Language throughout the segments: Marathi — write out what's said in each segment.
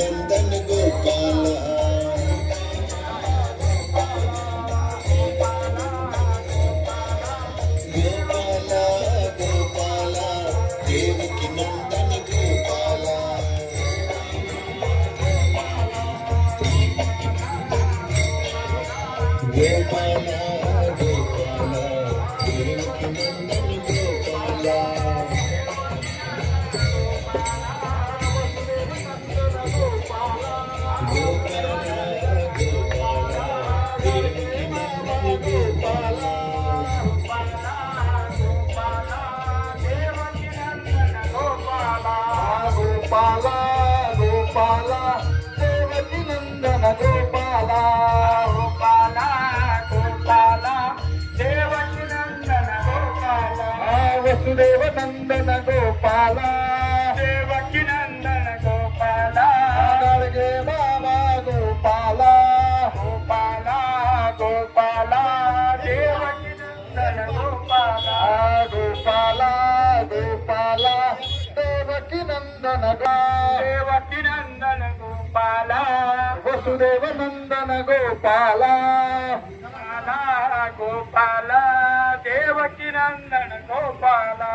नंदन गोपाला गोपाला गोपाला देवकी नंदन गोपाला गोपाला गोपाला గోపాల గోపాల దేవకి నందన గోపాల గోపాల గోపాల దేవకి నందన గోపాల देवकी नंदन देवकी नंदन गोपाला वसुदेव नंदन गोपाला गोपाला देवकी नंदन गोपाला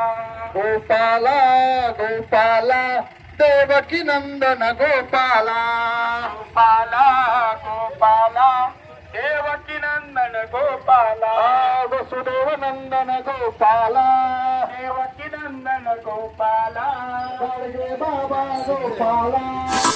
गोपाला गोपाला देवकी नंदन गोपाला गोपाला गोपाला देवकी नंदन गोपाला वसुदेव नंदन गोपाला गोपाला. बाबा गोपाला.